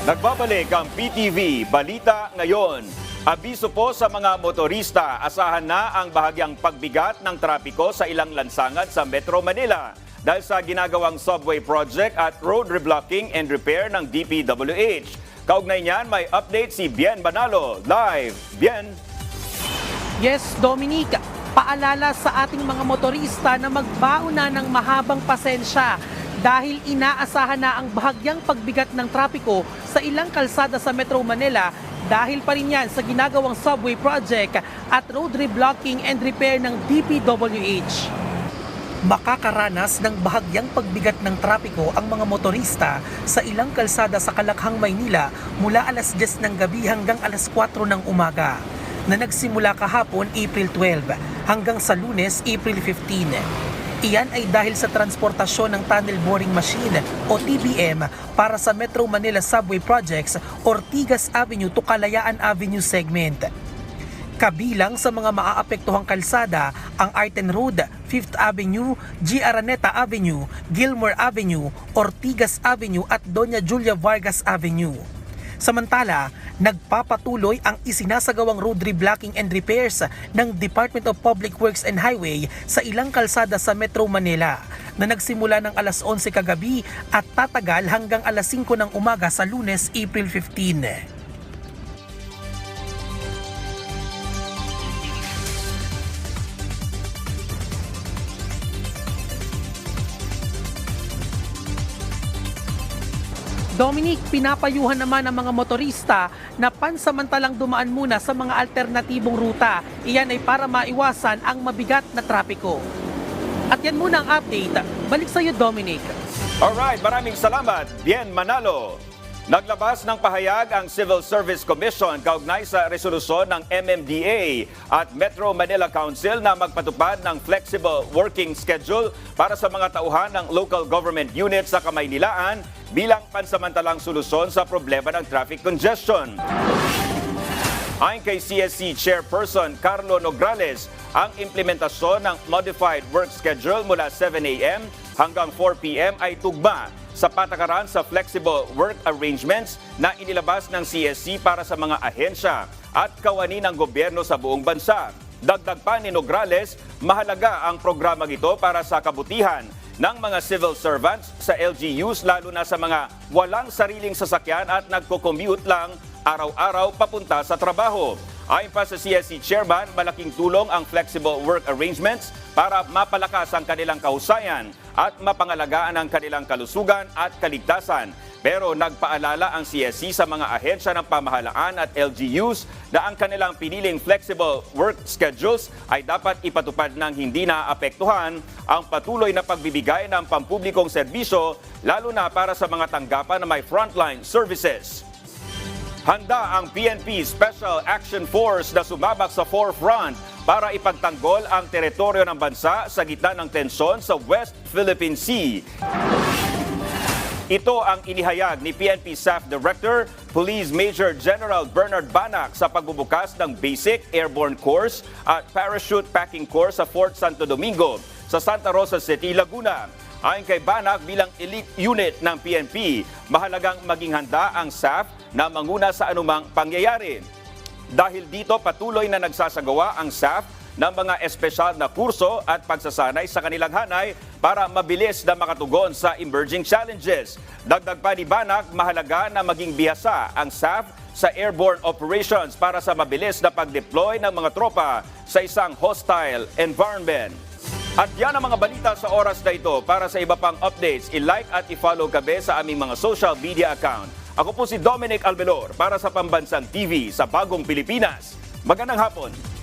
Nagbabalik ang PTV Balita Ngayon. Abiso po sa mga motorista, asahan na ang bahagyang pagbigat ng trapiko sa ilang lansangan sa Metro Manila dahil sa ginagawang subway project at road reblocking and repair ng DPWH. Kaugnay niyan, may update si Bien Banalo. Live, Bien! Yes, Dominic, paalala sa ating mga motorista na magbaon na ng mahabang pasensya dahil inaasahan na ang bahagyang pagbigat ng trapiko sa ilang kalsada sa Metro Manila dahil pa rin yan sa ginagawang subway project at road reblocking and repair ng DPWH. Makakaranas ng bahagyang pagbigat ng trapiko ang mga motorista sa ilang kalsada sa Kalakhang, Maynila mula alas 10 ng gabi hanggang alas 4 ng umaga na nagsimula kahapon April 12 hanggang sa lunes April 15. Iyan ay dahil sa transportasyon ng tunnel boring machine o TBM para sa Metro Manila Subway Projects Ortigas Avenue to Kalayaan Avenue segment. Kabilang sa mga maaapektuhang kalsada ang Arten Road, 5th Avenue, G. Araneta Avenue, Gilmore Avenue, Ortigas Avenue at Doña Julia Vargas Avenue. Samantala, nagpapatuloy ang isinasagawang road reblocking and repairs ng Department of Public Works and Highway sa ilang kalsada sa Metro Manila na nagsimula ng alas 11 kagabi at tatagal hanggang alas 5 ng umaga sa lunes, April 15. Dominic, pinapayuhan naman ang mga motorista na pansamantalang dumaan muna sa mga alternatibong ruta. Iyan ay para maiwasan ang mabigat na trapiko. At yan muna ang update. Balik sa iyo, Dominic. Alright, maraming salamat, Bien Manalo. Naglabas ng pahayag ang Civil Service Commission kaugnay sa resolusyon ng MMDA at Metro Manila Council na magpatupad ng flexible working schedule para sa mga tauhan ng local government units sa Kamaynilaan bilang pansamantalang solusyon sa problema ng traffic congestion. Ayon kay CSC Chairperson Carlo Nograles, ang implementasyon ng modified work schedule mula 7 a.m. hanggang 4 p.m. ay tugma sa patakaran sa flexible work arrangements na inilabas ng CSC para sa mga ahensya at kawani ng gobyerno sa buong bansa. Dagdag pa ni Nograles, mahalaga ang programang ito para sa kabutihan ng mga civil servants sa LGUs lalo na sa mga walang sariling sasakyan at nagko-commute lang araw-araw papunta sa trabaho. Ayon pa sa CSC Chairman, malaking tulong ang flexible work arrangements para mapalakas ang kanilang kahusayan at mapangalagaan ang kanilang kalusugan at kaligtasan. Pero nagpaalala ang CSC sa mga ahensya ng pamahalaan at LGUs na ang kanilang piniling flexible work schedules ay dapat ipatupad ng hindi naapektuhan ang patuloy na pagbibigay ng pampublikong serbisyo lalo na para sa mga tanggapan na may frontline services. Handa ang PNP Special Action Force na sumabak sa forefront para ipagtanggol ang teritoryo ng bansa sa gitna ng tensyon sa West Philippine Sea. Ito ang inihayag ni PNP Staff Director, Police Major General Bernard Banak sa pagbubukas ng Basic Airborne Course at Parachute Packing Course sa Fort Santo Domingo sa Santa Rosa City, Laguna. Ayon kay Banak bilang elite unit ng PNP, mahalagang maging handa ang staff na manguna sa anumang pangyayari. Dahil dito patuloy na nagsasagawa ang staff ng mga espesyal na kurso at pagsasanay sa kanilang hanay para mabilis na makatugon sa emerging challenges. Dagdag pa ni Banak, mahalaga na maging bihasa ang staff sa airborne operations para sa mabilis na pag-deploy ng mga tropa sa isang hostile environment. At yan ang mga balita sa oras na ito. Para sa iba pang updates, i-like at i-follow kami sa aming mga social media account. Ako po si Dominic Albelor para sa Pambansang TV sa Bagong Pilipinas. Magandang hapon!